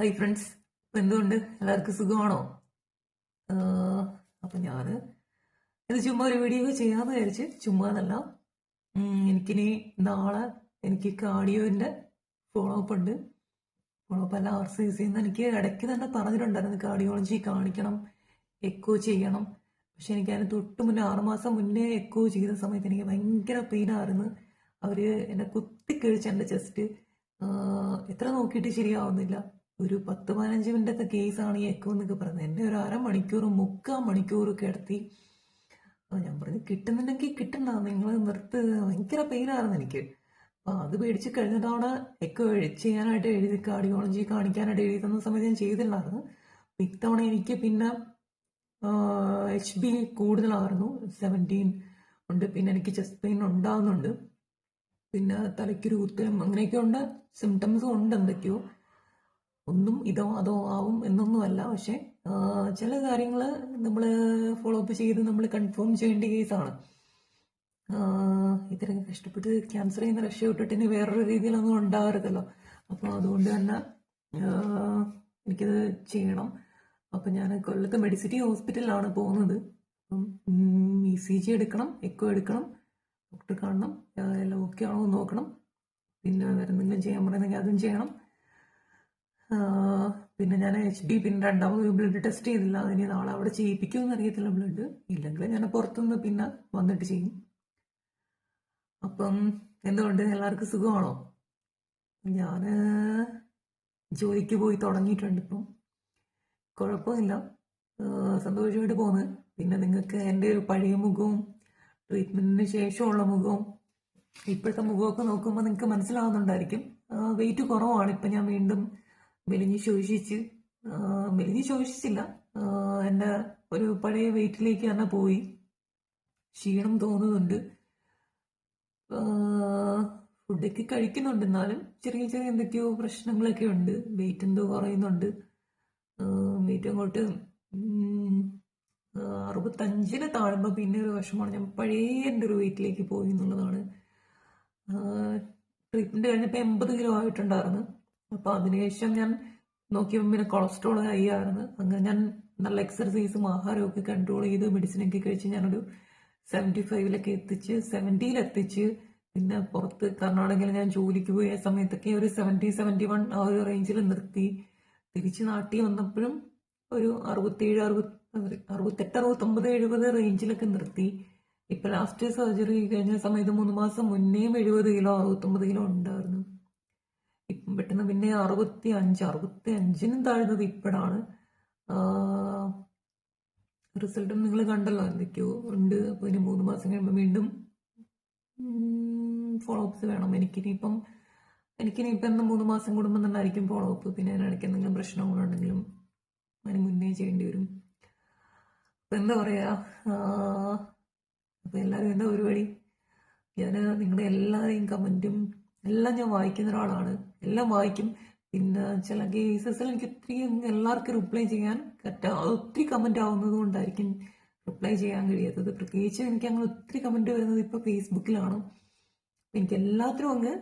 Hi friends എന്തുകൊണ്ട് എല്ലാവർക്കും സുഖമാണോ? അപ്പം ഞാൻ ഇത് ചുമ്മാ ഒരു വീഡിയോ ചെയ്യാന്ന് വിചാരിച്ച് ചുമ്മാ എന്നല്ല എനിക്കിനി നാളെ എനിക്ക് കാർഡിയോന്റെ ഫോളോ അപ്പ് ഉണ്ട്. ഫോളോ അപ്പ് അല്ല ആർ സി സി എന്ന് എനിക്ക് ഇടയ്ക്ക് തന്നെ പറഞ്ഞിട്ടുണ്ടായിരുന്നു കാർഡിയോളജി കാണിക്കണം എക്കോ ചെയ്യണം. പക്ഷെ എനിക്ക് അതിന് തൊട്ട് മുന്നേ ആറുമാസം മുന്നേ എക്കോ ചെയ്ത സമയത്ത് എനിക്ക് ഭയങ്കര പെയിനായിരുന്നു അവർ എന്നെ കുത്തിക്കഴിച്ച് എന്റെ ചെസ്റ്റ് എത്ര നോക്കിയിട്ട് ശരിയാവുന്നില്ല. ഒരു പത്ത് പതിനഞ്ച് മിനിറ്റത്തെ കേസാണ് ഈ എക്കോ എന്നൊക്കെ പറയുന്നത്. എന്റെ ഒരു അരമണിക്കൂർ മുക്കാൽ മണിക്കൂർ കിടത്തി. ഞാൻ പറഞ്ഞു കിട്ടുന്നുണ്ടെങ്കിൽ കിട്ടണ്ട നിങ്ങൾ നിർത്ത്. ഭയങ്കര പെയിനായിരുന്നു എനിക്ക്. അപ്പൊ അത് പേടിച്ച് കഴിഞ്ഞ തവണ എക്കോ ചെയ്യാനായിട്ട് എഴുതി കാർഡിയോളജി കാണിക്കാനായിട്ട് എഴുതി തന്ന സമയത്ത് ഞാൻ ചെയ്തിട്ടുണ്ടായിരുന്നു. ഇത്തവണ എനിക്ക് പിന്നെ എച്ച് ബി കൂടുതലായിരുന്നു. സെവന്റീൻ ഉണ്ട്. പിന്നെ എനിക്ക് ചെസ്റ്റ് പെയിൻ ഉണ്ടാകുന്നുണ്ട് പിന്നെ തലയ്ക്കൊരു കുത്തലും അങ്ങനെയൊക്കെ ഉണ്ട്. സിംറ്റംസും ഉണ്ട് എന്തൊക്കെയോ. ഒന്നും ഇതോ അതോ ആവും എന്നൊന്നുമല്ല. പക്ഷെ ചില കാര്യങ്ങൾ നമ്മൾ ഫോളോ അപ്പ് ചെയ്ത് നമ്മൾ കൺഫേം ചെയ്യേണ്ട കേസാണ്. ഇത്രയും കഷ്ടപ്പെട്ട് ക്യാൻസർ ചെയ്യുന്ന രക്ഷ വിട്ടിട്ട് ഇനി വേറൊരു രീതിയിലൊന്നും ഉണ്ടാകരുതല്ലോ അപ്പോൾ അതുകൊണ്ട് തന്നെ എനിക്കത് ചെയ്യണം. അപ്പം ഞാൻ കൊല്ലത്ത് മെഡിസിറ്റി ഹോസ്പിറ്റലിലാണ് പോകുന്നത്. അപ്പം ഇ സി ജി എടുക്കണം എക്കോ എടുക്കണം ഡോക്ടർ കാണണം എല്ലാം ഓക്കെ ആണോ നോക്കണം. പിന്നെ വേറെ എന്തെങ്കിലും ചെയ്യാൻ പറയുന്നെങ്കിൽ അതും ചെയ്യണം. പിന്നെ ഞാൻ എച്ച് ഡി പിന്നെ രണ്ടാമത് ബ്ലഡ് ടെസ്റ്റ് ചെയ്തില്ല. ഇനി നാളെ അവിടെ ചെയ്യിപ്പിക്കുമെന്ന് അറിയത്തില്ല ബ്ലഡ് ഇല്ലെങ്കിൽ ഞാൻ പുറത്തുനിന്ന് പിന്നെ വന്നിട്ട് ചെയ്യും. അപ്പം എന്തുകൊണ്ട് എല്ലാവർക്കും സുഖമാണോ? ഞാൻ ജോലിക്ക് പോയി തുടങ്ങിയിട്ടുണ്ട് ഇപ്പം. കുഴപ്പമില്ല. സന്തോഷമായിട്ട് പോകുന്നത് പിന്നെ നിങ്ങൾക്ക് എന്റെ ഒരു പഴയ മുഖവും ട്രീറ്റ്മെന്റിന് ശേഷമുള്ള മുഖവും ഇപ്പോഴത്തെ മുഖമൊക്കെ നോക്കുമ്പോൾ നിങ്ങൾക്ക് മനസ്സിലാവുന്നുണ്ടായിരിക്കും. വെയിറ്റ് കുറവാണ്. ഇപ്പം ഞാൻ വീണ്ടും മെലിഞ്ഞ് ശോഷിച്ച് മെലിഞ്ഞ് ശോഷിച്ചില്ല എന്റെ ഒരു പഴയ വെയിറ്റിലേക്ക് തന്നെ പോയി. ക്ഷീണം തോന്നുന്നുണ്ട്. ഫുഡൊക്കെ കഴിക്കുന്നുണ്ട്. എന്നാലും ചെറിയ ചെറിയ എന്തൊക്കെയോ പ്രശ്നങ്ങളൊക്കെ ഉണ്ട്. വെയിറ്റ് എന്തോ കുറയുന്നുണ്ട്. വെയിറ്റ് അങ്ങോട്ട് അറുപത്തഞ്ചിന് താഴുമ്പോൾ പിന്നെ ഒരു വിഷമമാണ്. ഞാൻ പഴയ എന്റെ ഒരു വെയിറ്റിലേക്ക് പോയി എന്നുള്ളതാണ്. ട്രീറ്റ്മെന്റ് കഴിഞ്ഞപ്പോൾ എൺപത് കിലോ ആയിട്ടുണ്ടായിരുന്നു. അപ്പോൾ അതിനുശേഷം ഞാൻ നോക്കിയപ്പോൾ പിന്നെ കൊളസ്ട്രോൾ ഹൈ ആയിരുന്നു. അങ്ങനെ ഞാൻ നല്ല എക്സർസൈസും ആഹാരമൊക്കെ കൺട്രോൾ ചെയ്ത് മെഡിസിനൊക്കെ കഴിച്ച് ഞാനൊരു സെവന്റി ഫൈവിലൊക്കെ എത്തിച്ച് സെവന്റിയിൽ എത്തിച്ച് പിന്നെ പുറത്ത് കർണാടകയിൽ ഞാൻ ജോലിക്ക് പോയ സമയത്തൊക്കെ ഒരു സെവന്റി സെവന്റി വൺ ആ ഒരു റേഞ്ചിൽ നിർത്തി. തിരിച്ച് നാട്ടിൽ വന്നപ്പോഴും ഒരു അറുപത്തേഴ് അറുപത്തി അറുപത്തെട്ട് അറുപത്തൊമ്പത് എഴുപത് റേഞ്ചിലൊക്കെ നിർത്തി. ഇപ്പൊ ലാസ്റ്റ് സർജറി കഴിഞ്ഞ സമയത്ത് മൂന്ന് മാസം മുന്നേയും എഴുപത് കിലോ അറുപത്തൊമ്പത് കിലോ ഉണ്ടായിരുന്നു. ഇപ്പം പെട്ടെന്ന് പിന്നെ അറുപത്തി അഞ്ച് അറുപത്തി അഞ്ചിനും താഴ്ന്നത് ഇപ്പോഴാണ്. റിസൾട്ടും നിങ്ങൾ കണ്ടല്ലോ എന്തൊക്കെയോ ഉണ്ട്. അപ്പോൾ ഇനി മൂന്ന് മാസം കഴിയുമ്പോൾ വീണ്ടും ഫോളോ അപ്പ്സ് വേണം. എനിക്കിനിയിപ്പം എനിക്കിനിയിപ്പം എന്ന് മൂന്ന് മാസം കൂടുമ്പോൾ തന്നെ ആയിരിക്കും ഫോളോ അപ്പ് പിന്നെ അതിനിടയ്ക്ക് എന്തെങ്കിലും പ്രശ്നങ്ങളുണ്ടെങ്കിലും അതിന് മുന്നേ ചെയ്യേണ്ടി വരും. അപ്പം എന്താ പറയുക അപ്പം എല്ലാവരും എന്താ പരിപാടി? ഞാൻ നിങ്ങളുടെ എല്ലാവരെയും കമന്റും എല്ലാം ഞാൻ വായിക്കുന്ന ഒരാളാണ്. എല്ലാം വായിക്കും. പിന്നെ ചില കേസസിൽ എനിക്ക് ഒത്തിരി എല്ലാവർക്കും റിപ്ലൈ ചെയ്യാൻ പറ്റാ ഒത്തിരി കമന്റ് ആവുന്നത് കൊണ്ടായിരിക്കും റിപ്ലൈ ചെയ്യാൻ കഴിയാത്തത്. പ്രത്യേകിച്ച് എനിക്ക് അങ്ങനെ ഒത്തിരി കമന്റ് വരുന്നത് ഇപ്പോൾ ഫേസ്ബുക്കിലാണ് എനിക്ക് എല്ലാത്തിനും അങ്ങ്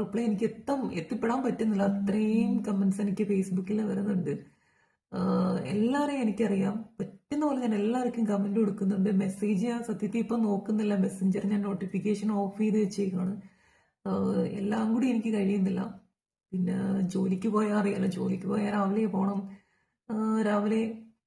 റിപ്ലൈ എനിക്ക് എത്താൻ എത്തിപ്പെടാൻ പറ്റുന്നില്ല. അത്രയും കമൻസ് എനിക്ക് ഫേസ്ബുക്കിൽ വരുന്നുണ്ട്. എല്ലാവരെയും എനിക്കറിയാം. പറ്റുന്ന പോലെ ഞാൻ എല്ലാവർക്കും കമന്റ് കൊടുക്കുന്നുണ്ട്. മെസ്സേജ് ഞാൻ സത്യത്തിൽ ഇപ്പം നോക്കുന്നില്ല. മെസ്സഞ്ചർ ഞാൻ നോട്ടിഫിക്കേഷൻ ഓഫ് ചെയ്ത് വെച്ചേക്കാണ്. എല്ലാം കൂടി എനിക്ക് കഴിയുന്നില്ല. പിന്നെ ജോലിക്ക് പോയാൽ അറിയാലോ ജോലിക്ക് പോയാൽ രാവിലെ പോകണം രാവിലെ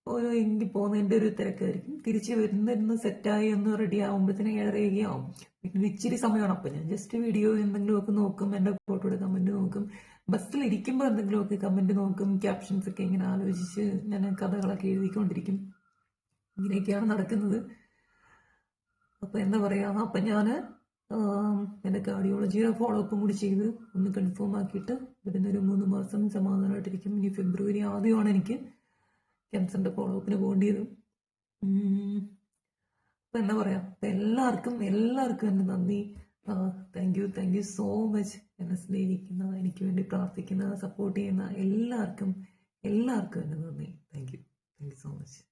ഒരു എനിക്ക് പോകുന്നതിന്റെ ഒരു തിരക്കായിരിക്കും. തിരിച്ച് വരുന്നിരുന്ന് സെറ്റായി ഒന്ന് റെഡി ആകുമ്പോഴത്തേനും ഏഴരയൊക്കെ ആവും. പിന്നെ ഇച്ചിരി സമയമാണ്. അപ്പം ഞാൻ ജസ്റ്റ് വീഡിയോ എന്തെങ്കിലുമൊക്കെ നോക്കും എന്റെ ഫോട്ടോയുടെ കമന്റ് നോക്കും. ബസ്സിൽ ഇരിക്കുമ്പോൾ എന്തെങ്കിലുമൊക്കെ കമന്റ് നോക്കും ക്യാപ്ഷൻസ് ഒക്കെ ഇങ്ങനെ ആലോചിച്ച് ഞാൻ കഥകളൊക്കെ എഴുതിക്കൊണ്ടിരിക്കും. ഇങ്ങനെയൊക്കെയാണ് നടക്കുന്നത്. അപ്പം എന്താ പറയുക അപ്പം ഞാൻ ആം, എന്റെ കാർഡിയോളജിയുടെ ഫോളോ അപ്പും കൂടി ചെയ്ത് ഒന്ന് കൺഫേം ആക്കിയിട്ട് വരുന്നൊരു മൂന്ന് മാസം സമാധാനമായിട്ടിരിക്കും. ഇനി ഫെബ്രുവരി ആദ്യമാണ് എനിക്ക് ക്യാൻസറിന്റെ ഫോളോ അപ്പിന് പോകേണ്ടത് ഉം. എന്താ പറയുക അപ്പം എല്ലാവർക്കും എല്ലാവർക്കും എന്റെ നന്ദി. Thank you thank you so much എന്നെ സ്നേഹിക്കുന്ന എനിക്ക് വേണ്ടി പ്രാർത്ഥിക്കുന്ന സപ്പോർട്ട് ചെയ്യുന്ന എല്ലാവർക്കും എല്ലാവർക്കും എന്റെ നന്ദി. Thank you thank you so much